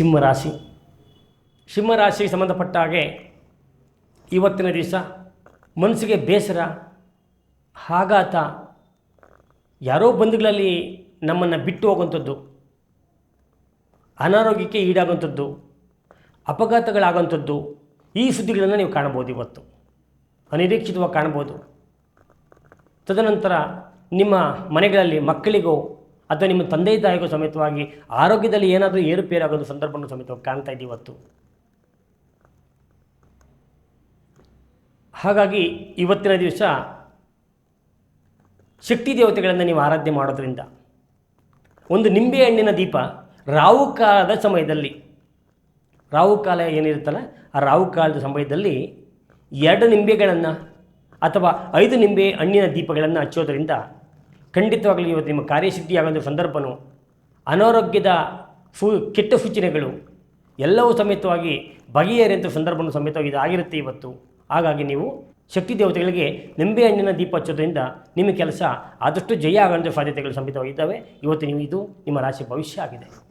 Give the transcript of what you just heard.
ಸಿಂಹರಾಶಿ ಸಿಂಹರಾಶಿಗೆ ಸಂಬಂಧಪಟ್ಟ ಹಾಗೆ ಇವತ್ತಿನ ದಿವಸ ಮನಸ್ಸಿಗೆ ಬೇಸರ, ಆಘಾತ, ಯಾರೋ ಬಂಧುಗಳಲ್ಲಿ ನಮ್ಮನ್ನು ಬಿಟ್ಟು ಹೋಗುವಂಥದ್ದು, ಅನಾರೋಗ್ಯಕ್ಕೆ ಈಡಾಗುವಂಥದ್ದು, ಅಪಘಾತಗಳಾಗುವಂಥದ್ದು, ಈ ಸುದ್ದಿಗಳನ್ನು ನೀವು ಕಾಣ್ಬೋದು ಇವತ್ತು. ಅನಿರೀಕ್ಷಿತವಾಗಿ ಕಾಣ್ಬೋದು ತದನಂತರ ನಿಮ್ಮ ಮನೆಗಳಲ್ಲಿ ಮಕ್ಕಳಿಗೋ ಅಥವಾ ನಿಮ್ಮ ತಂದೆ ತಾಯಿಗೂ ಸಮೇತವಾಗಿ ಆರೋಗ್ಯದಲ್ಲಿ ಏನಾದರೂ ಏರುಪೇರಾಗೋದು ಸಂದರ್ಭವನ್ನು ಸಮೇತವಾಗಿ ಕಾಣ್ತಾ ಇದ್ದೀವಿ ಇವತ್ತು. ಹಾಗಾಗಿ ಇವತ್ತಿನ ದಿವಸ ಶಕ್ತಿ ದೇವತೆಗಳನ್ನು ನೀವು ಆರಾಧನೆ ಮಾಡೋದ್ರಿಂದ ಒಂದು ನಿಂಬೆ ಹಣ್ಣಿನ ದೀಪ ರಾವು ಕಾಲದ ಸಮಯದಲ್ಲಿ ರಾವು ಕಾಲ ಏನಿರುತ್ತಲ್ಲ, ಆ ರಾವು ಕಾಲದ ಸಮಯದಲ್ಲಿ ಎರಡು ನಿಂಬೆಗಳನ್ನು ಅಥವಾ ಐದು ನಿಂಬೆ ಹಣ್ಣಿನ ದೀಪಗಳನ್ನು ಹಚ್ಚೋದ್ರಿಂದ ಖಂಡಿತವಾಗಲೂ ಇವತ್ತು ನಿಮ್ಮ ಕಾರ್ಯಸಿದ್ಧಿಯಾಗುವಂಥ ಸಂದರ್ಭನೂ, ಅನಾರೋಗ್ಯದ ಸೂ ಕೆಟ್ಟ ಸೂಚನೆಗಳು, ಎಲ್ಲವೂ ಸಮೇತವಾಗಿ ಬಗೆಹರಿಯಂಥ ಸಂದರ್ಭನೂ ಸಮೇತವಾಗಿ ಇದಾಗಿರುತ್ತೆ ಇವತ್ತು. ಹಾಗಾಗಿ ನೀವು ಶಕ್ತಿ ದೇವತೆಗಳಿಗೆ ನಿಂಬೆ ಹಣ್ಣಿನ ದೀಪ ಹಚ್ಚೋದ್ರಿಂದ ನಿಮ್ಮ ಕೆಲಸ ಆದಷ್ಟು ಜಯ ಆಗುವಂಥ ಸಾಧ್ಯತೆಗಳು ಸಮೇತವಾಗಿದ್ದಾವೆ. ಇವತ್ತು ನೀವು ಇದು ನಿಮ್ಮ ರಾಶಿ ಭವಿಷ್ಯ ಆಗಿದೆ.